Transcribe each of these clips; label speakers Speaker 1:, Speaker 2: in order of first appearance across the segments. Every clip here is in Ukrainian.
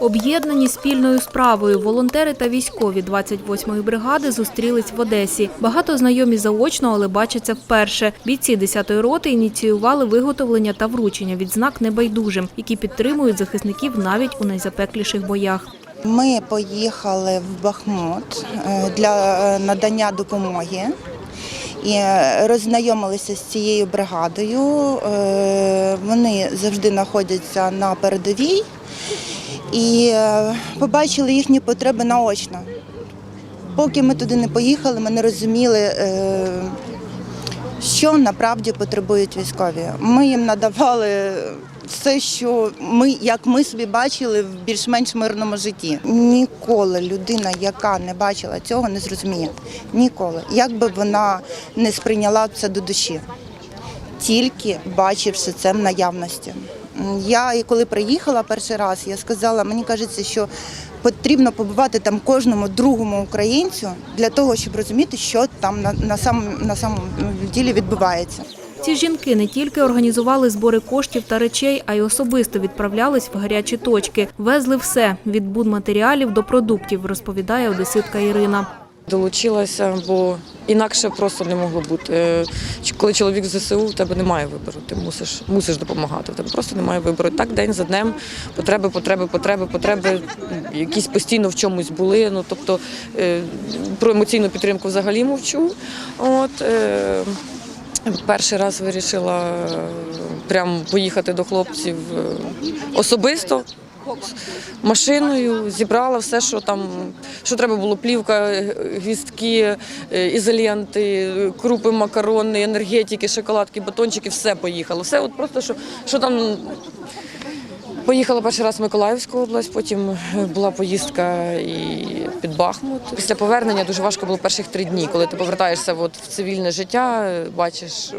Speaker 1: Об'єднані спільною справою волонтери та військові 28-ї бригади зустрілись в Одесі. Багато знайомі заочно, але бачаться вперше. Бійці 10-ї роти ініціювали виготовлення та вручення відзнак небайдужим, які підтримують захисників навіть у найзапекліших боях.
Speaker 2: Ми поїхали в Бахмут е, для е, надання допомоги і е, роззнайомилися з цією бригадою. Вони завжди знаходяться на передовій і е, побачили їхні потреби наочно. Поки ми туди не поїхали, ми не розуміли, е, що направді потребують військові. Ми їм надавали все, що ми, як ми собі бачили в більш-менш мирному житті. Ніколи людина, яка не бачила цього, не зрозуміє. Ніколи. Як би вона не сприйняла це до душі, тільки бачивши це в наявності. Я і коли приїхала перший раз, я сказала, мені кажеться, що потрібно побувати там кожному другому українцю для того, щоб розуміти, що там на, на, сам, на самому ділі відбувається.
Speaker 1: Ці жінки не тільки організували збори коштів та речей, а й особисто відправлялись в гарячі точки. Везли все від будматеріалів до продуктів, розповідає одеситка Ірина.
Speaker 3: Долучилася, бо інакше просто не могло бути. Е, Коли чоловік в ЗСУ, в тебе немає вибору. Ти мусиш, мусиш допомагати. В тебе просто немає вибору. Так день за днем потреби, потреби, потреби, потреби якісь постійно в чомусь були. Ну тобто е, про емоційну підтримку взагалі мовчу. От е, перший раз вирішила прям поїхати до хлопців особисто машиною, зібрала все, що там, що треба було, плівка, гвістки, е, крупи, макарони, енергетики, шоколадки, батончики, все поїхало. Все от просто, що, що там. Поїхала перший раз в Миколаївську область, потім е, була поїздка і під Бахмут. Після повернення дуже важко було перших три дні, коли ти повертаєшся от в цивільне життя, бачиш.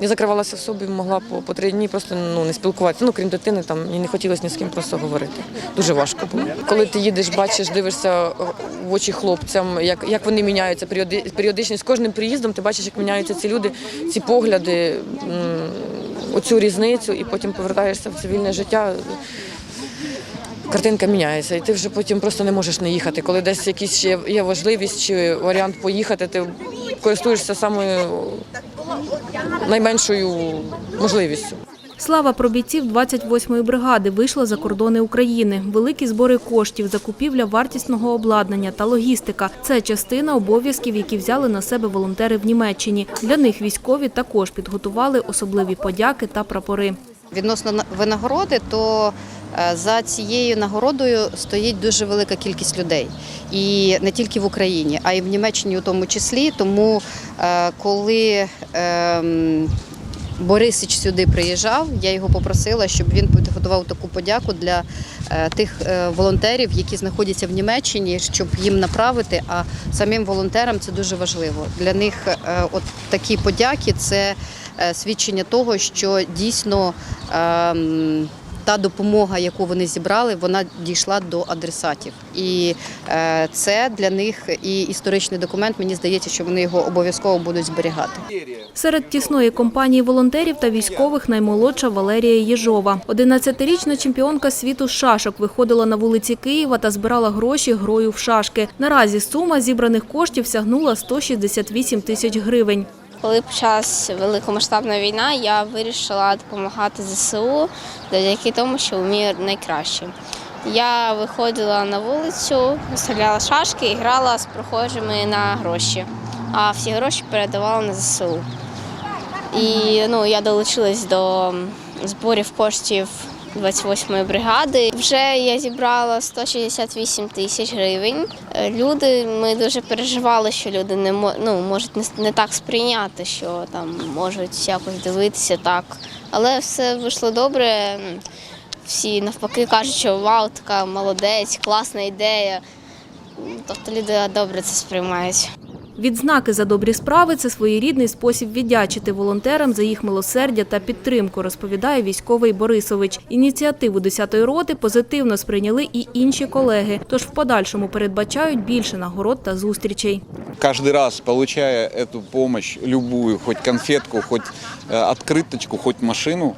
Speaker 3: Я закривалася в собі, могла по, по три дні просто ну, не спілкуватися. Ну, крім дитини, там мені не хотілося ні з ким просто говорити. Дуже важко було. Коли ти їдеш, бачиш, дивишся в очі хлопцям, як, як вони міняються періоди- періодично. З кожним приїздом ти бачиш, як міняються ці люди, ці погляди, оцю різницю, і потім повертаєшся в цивільне життя. Картинка міняється, і ти вже потім просто не можеш не їхати. Коли десь якісь є важливість чи варіант поїхати, ти користуєшся самою найменшою можливістю.
Speaker 1: Слава про бійців 28-ї бригади вийшла за кордони України. Великі збори коштів, закупівля вартісного обладнання та логістика – це частина обов'язків, які взяли на себе волонтери в Німеччині. Для них військові також підготували особливі подяки та прапори.
Speaker 4: Відносно на- винагороди, то е, за цією нагородою стоїть дуже велика кількість людей. І не тільки в Україні, а й в Німеччині у тому числі. Тому е, коли ем, Борисич сюди приїжджав, я його попросила, щоб він підготував таку подяку для е, тих е, волонтерів, які знаходяться в Німеччині, щоб їм направити. А самим волонтерам це дуже важливо. Для них е, от такі подяки це свідчення того, що дійсно ем, та допомога, яку вони зібрали, вона дійшла до адресатів. І е, це для них і історичний документ. Мені здається, що вони його обов'язково будуть зберігати.
Speaker 1: Серед тісної компанії волонтерів та військових наймолодша Валерія Єжова. 11-річна чемпіонка світу шашок виходила на вулиці Києва та збирала гроші грою в шашки. Наразі сума зібраних коштів сягнула 168 тисяч гривень.
Speaker 5: Коли почалась великомасштабна війна, я вирішила допомагати ЗСУ завдяки тому, що вмію найкраще. Я виходила на вулицю, виставляла шашки і грала з прохожими на гроші, а всі гроші передавала на ЗСУ. І ну, я долучилась до зборів коштів 28-ї бригади. Вже я зібрала 168 тисяч гривень. Е, Люди, ми дуже переживали, що люди не ну, можуть не, так сприйняти, що там можуть якось дивитися так. Але все вийшло добре. Всі навпаки кажуть, що вау, така молодець, класна ідея. Тобто люди добре це сприймають.
Speaker 1: Відзнаки за добрі справи – це своєрідний спосіб віддячити волонтерам за їх милосердя та підтримку, розповідає військовий Борисович. Ініціативу 10-ї роти позитивно сприйняли і інші колеги, тож в подальшому передбачають більше нагород та зустрічей.
Speaker 6: каждый раз получая эту помощь, любую, хоть конфетку, хоть э, открыточку, хоть машину,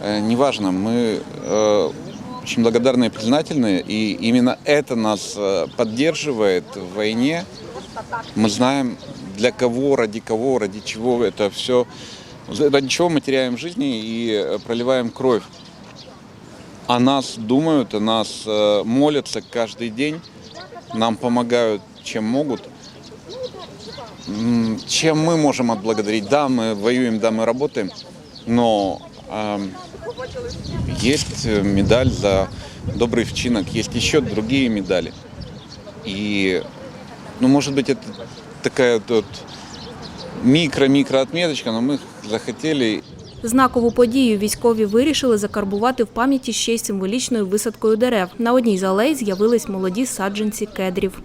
Speaker 6: э, неважно, мы э, очень благодарны и признательны. И именно это нас э, поддерживает в войне. Мы знаем, для кого, ради кого, ради чего это все, ради чего мы теряем жизни и э, проливаем кровь. О нас думают, о нас э, молятся каждый день, нам помогают, чем могут. Чем мы можем отблагодарить? Да, мы воюем, да, мы работаем, но эм, есть э, медаль за добрый вчинок, есть еще другие медали. И, ну, может быть, это такая вот микро-микро отметочка, но мы захотели
Speaker 1: Знакову подію військові вирішили закарбувати в пам'яті ще й символічною висадкою дерев. На одній з алей з'явились молоді саджанці кедрів.